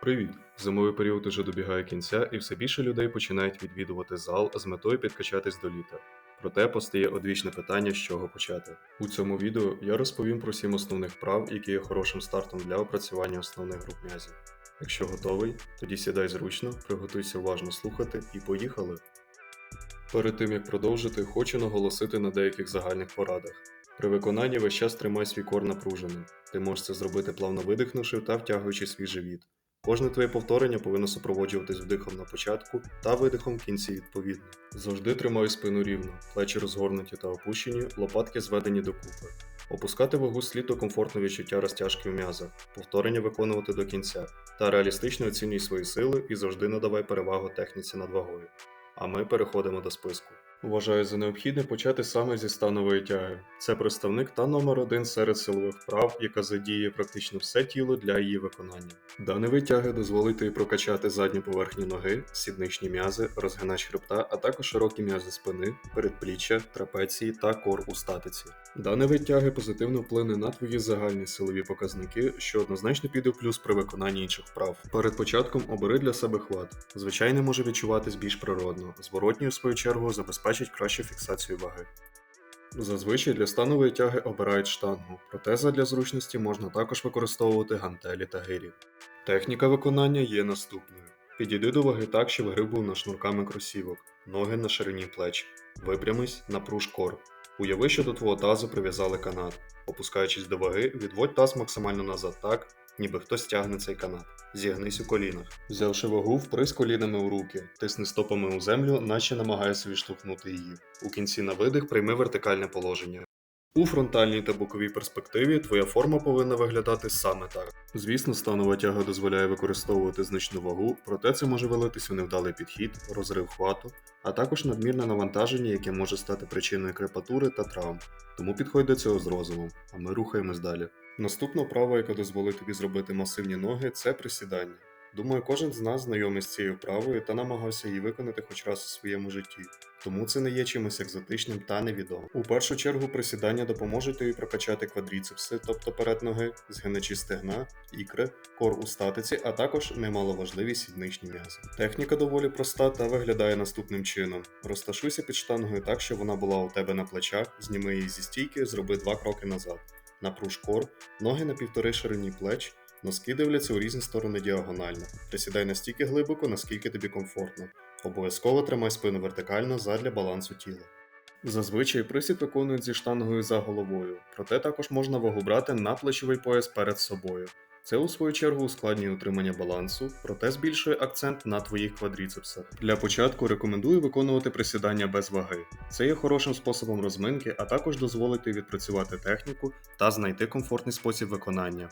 Привіт! Зимовий період уже добігає кінця, і все більше людей починають відвідувати зал з метою підкачатись до літа. Проте постає одвічне питання, з чого почати. У цьому відео я розповім про сім основних вправ, які є хорошим стартом для опрацювання основних груп м'язів. Якщо готовий, тоді сідай зручно, приготуйся уважно слухати і поїхали. Перед тим як продовжити, хочу наголосити на деяких загальних порадах. При виконанні весь час тримай свій кор напруженим. Ти можеш це зробити плавно видихнувши та втягуючи свій живіт. Кожне твоє повторення повинно супроводжуватись вдихом на початку та видихом в кінці відповідно. Завжди тримай спину рівно, плечі розгорнуті та опущені, лопатки зведені докупи. Опускати вагу слід до комфортного відчуття розтяжки в м'язах, повторення виконувати до кінця та реалістично оцінюй свої сили і завжди надавай перевагу техніці над вагою. А ми переходимо до списку. Вважаю за необхідне почати саме зі станової тяги. Це представник та номер один серед силових вправ, яка задіє практично все тіло для її виконання. Дане вид тяги дозволить тобі прокачати задню поверхню ноги, сідничні м'язи, розгинач хребта, а також широкі м'язи спини, передпліччя, трапеції та кор у статиці. Дане вид тяги позитивно вплине на твої загальні силові показники, що однозначно піде в плюс при виконанні інших вправ. Перед початком обери для себе хват. Звичайно, може відчуватись більш природно, зворотній, у свою чергу, забезпечить кращу фіксацію ваги. Зазвичай для станової тяги обирають штангу, проте задля зручності можна також використовувати гантелі та гирі. Техніка виконання є наступною. Підійди до ваги так, щоб гриб був на шнурками кросівок, ноги на ширині плеч, випрямись, напруж кор. Уяви, що до твого тазу прив'язали канат. Опускаючись до ваги, відводь таз максимально назад так, ніби хтось тягне цей канат. Зігнись у колінах. Взявши вагу, впрись колінами у руки, тисни стопами у землю, наче намагаєшся відштовхнути її. У кінці на видих прийми вертикальне положення. У фронтальній та боковій перспективі твоя форма повинна виглядати саме так. Звісно, станова тяга дозволяє використовувати значну вагу, проте це може вилитись у невдалий підхід, розрив хвату, а також надмірне навантаження, яке може стати причиною крепатури та травм. Тому підходь до цього з розумом, а ми рухаємось далі. Наступна вправа, яка дозволить тобі зробити масивні ноги, це присідання. Думаю, кожен з нас знайомий з цією вправою та намагався її виконати хоч раз у своєму житті, тому це не є чимось екзотичним та невідомим. У першу чергу присідання допоможуть тобі прокачати квадріцепси, тобто перед ноги, згиначі стегна, ікри, кор у статиці, а також немаловажливі сідничні м'язи. Техніка доволі проста та виглядає наступним чином: розташуйся під штангою так, щоб вона була у тебе на плечах, зніми її зі стійки, зроби два кроки назад. Напруж кор, ноги на півтори ширині плеч. Носки дивляться у різні сторони діагонально. Присідай настільки глибоко, наскільки тобі комфортно. Обов'язково тримай спину вертикально задля балансу тіла. Зазвичай присід виконують зі штангою за головою, проте також можна вагу брати на плечовий пояс перед собою. Це у свою чергу ускладнює утримання балансу, проте збільшує акцент на твоїх квадріцепсах. Для початку рекомендую виконувати присідання без ваги. Це є хорошим способом розминки, а також дозволити відпрацювати техніку та знайти комфортний спосіб виконання.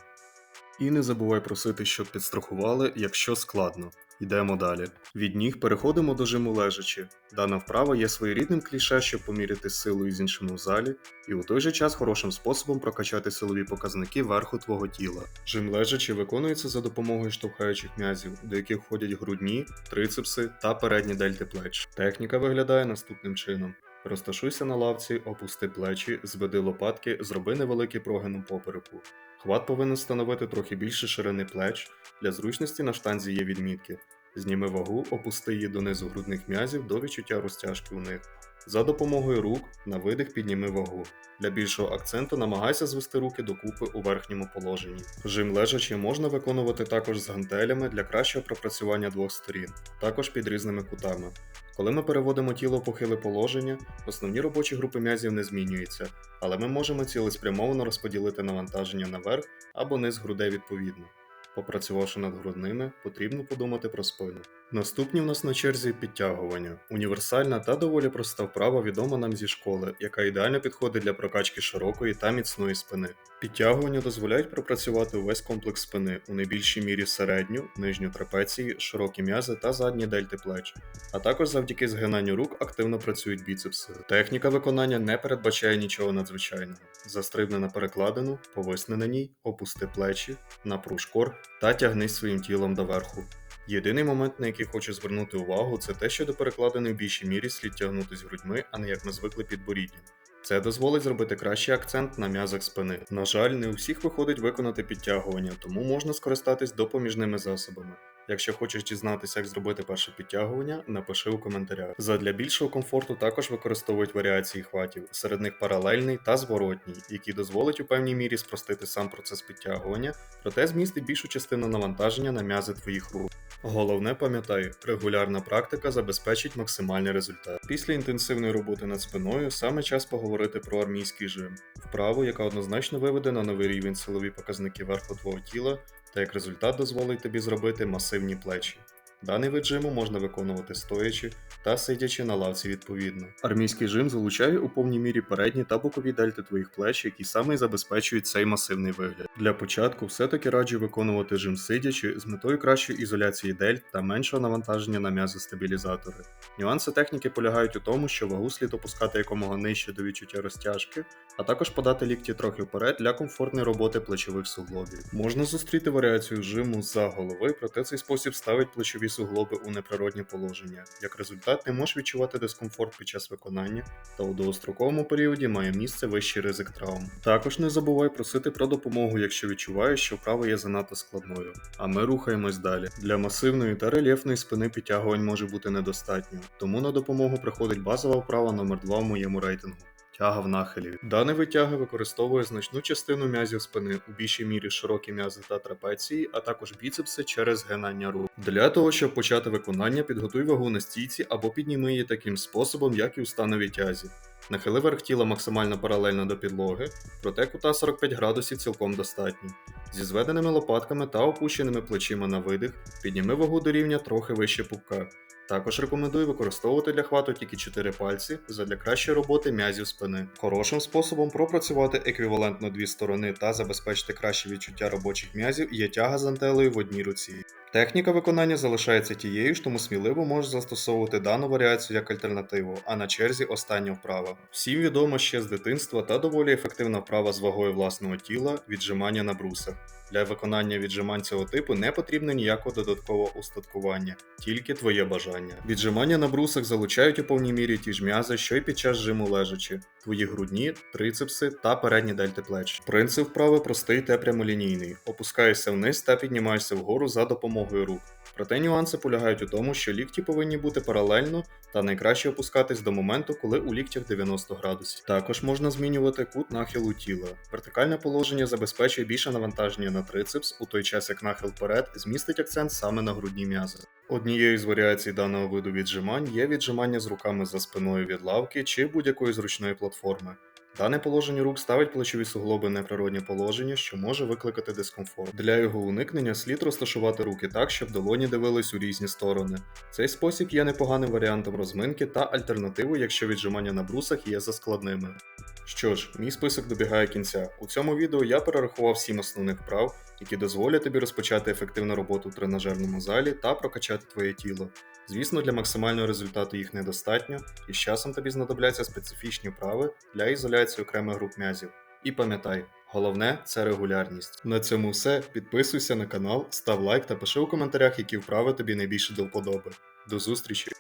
І не забувай просити, щоб підстрахували, якщо складно. Йдемо далі. Від ніг переходимо до жиму лежачи. Дана вправа є своєрідним кліше, щоб поміряти силу із іншими в залі, і у той же час хорошим способом прокачати силові показники верху твого тіла. Жим лежачи виконується за допомогою штовхаючих м'язів, до яких входять грудні, трицепси та передні дельти плеч. Техніка виглядає наступним чином. Розташуйся на лавці, опусти плечі, зведи лопатки, зроби невеликий прогин у попереку. Хват повинен становити трохи більше ширини плеч. Для зручності на штанзі є відмітки. Зніми вагу, опусти її донизу грудних м'язів до відчуття розтяжки у них. За допомогою рук на видих підніми вагу. Для більшого акценту намагайся звести руки докупи у верхньому положенні. Жим лежачи можна виконувати також з гантелями для кращого пропрацювання двох сторін, також під різними кутами. Коли ми переводимо тіло в похиле положення, основні робочі групи м'язів не змінюються, але ми можемо цілеспрямовано розподілити навантаження наверх або низ грудей відповідно. Попрацювавши над грудними, потрібно подумати про спину. Наступні в нас на черзі підтягування. Універсальна та доволі проста вправа відома нам зі школи, яка ідеально підходить для прокачки широкої та міцної спини. Підтягування дозволяють пропрацювати увесь комплекс спини, у найбільшій мірі середню, нижню трапеції, широкі м'язи та задні дельти плеч. А також завдяки згинанню рук активно працюють біцепси. Техніка виконання не передбачає нічого надзвичайного. Застрибни на перекладину, повисни на ній, опусти плечі, напруж кор та тягнись своїм тілом доверху. Єдиний момент, на який хочу звернути увагу, це те, що до перекладини в більшій мірі слід тягнутись грудьми, а не як ми звикли підборіддям. Це дозволить зробити кращий акцент на м'язах спини. На жаль, не у всіх виходить виконати підтягування, тому можна скористатись допоміжними засобами. Якщо хочеш дізнатися, як зробити перше підтягування, напиши у коментарях. Задля більшого комфорту також використовують варіації хватів, серед них паралельний та зворотній, який дозволить у певній мірі спростити сам процес підтягування, проте змістить більшу частину навантаження на м'язи твоїх рук. Головне пам'ятай, регулярна практика забезпечить максимальний результат. Після інтенсивної роботи над спиною саме час поговорити про армійський жим, вправу, яка однозначно виведе на новий рівень силові показники верху твого тіла та як результат дозволить тобі зробити масивні плечі. Даний вид жиму можна виконувати стоячи та сидячи на лавці відповідно. Армійський жим залучає у повній мірі передні та бокові дельти твоїх плеч, які саме і забезпечують цей масивний вигляд. Для початку все-таки раджу виконувати жим сидячи з метою кращої ізоляції дельт та меншого навантаження на м'язи стабілізатори. Нюанси техніки полягають у тому, що вагу слід опускати якомога нижче до відчуття розтяжки, а також подати лікті трохи вперед для комфортної роботи плечових суглобів. Можна зустріти варіацію жиму за голови, проте цей спосіб ставить плечові суглоби у неприродні положення. Як результат, ти можеш відчувати дискомфорт під час виконання, та у довгостроковому періоді має місце вищий ризик травм. Також не забувай просити про допомогу, якщо відчуваєш, що вправа є занадто складною. А ми рухаємось далі. Для масивної та рельєфної спини підтягувань може бути недостатньо, тому на допомогу приходить базова вправа номер 2 в моєму рейтингу. Тяга в нахилі. Дане витяги використовує значну частину м'язів спини, у більшій мірі широкі м'язи та трапеції, а також біцепси через згинання рук. Для того, щоб почати виконання, підготуй вагу на стійці або підніми її таким способом, як і у становій тязі. Нахили верх тіла максимально паралельно до підлоги, проте кута 45 градусів цілком достатньо. Зі зведеними лопатками та опущеними плечима на видих, підніми вагу до рівня трохи вище пупка. Також рекомендую використовувати для хвату тільки 4 пальці задля кращої роботи м'язів спини. Хорошим способом пропрацювати еквівалентно дві сторони та забезпечити краще відчуття робочих м'язів є тяга з антелею в одній руці. Техніка виконання залишається тією ж, тому сміливо можеш застосовувати дану варіацію як альтернативу, а на черзі остання вправа. Всім відомо ще з дитинства та доволі ефективна вправа з вагою власного тіла віджимання на брусах. Для виконання віджимань цього типу не потрібно ніякого додаткового устаткування, тільки твоє бажання. Віджимання на брусах залучають у повній мірі ті ж м'язи, що й під час жиму лежачи, твої грудні, трицепси та передні дельти плеч. Принцип вправи простий та прямолінійний. Опускаєшся вниз та піднімаєшся вгору за допомогою рук. Проте нюанси полягають у тому, що лікті повинні бути паралельно та найкраще опускатись до моменту, коли у ліктях 90 градусів. Також можна змінювати кут нахилу тіла. Вертикальне положення забезпечує більше навантаження на трицепс, у той час як нахил вперед змістить акцент саме на грудні м'язи. Однією з варіацій даного виду віджимань є віджимання з руками за спиною від лавки чи будь-якої зручної платформи. Дане положення рук ставить плечові суглоби неприроднє положення, що може викликати дискомфорт. Для його уникнення слід розташувати руки так, щоб долоні дивились у різні сторони. Цей спосіб є непоганим варіантом розминки та альтернативою, якщо віджимання на брусах є заскладними. Що ж, мій список добігає кінця. У цьому відео я перерахував 7 основних вправ, які дозволять тобі розпочати ефективну роботу в тренажерному залі та прокачати твоє тіло. Звісно, для максимального результату їх недостатньо, і з часом тобі знадобляться специфічні вправи для ізоляції окремих груп м'язів. І пам'ятай, головне це регулярність. На цьому все. Підписуйся на канал, став лайк та пиши у коментарях, які вправи тобі найбільше до вподоби. До зустрічі!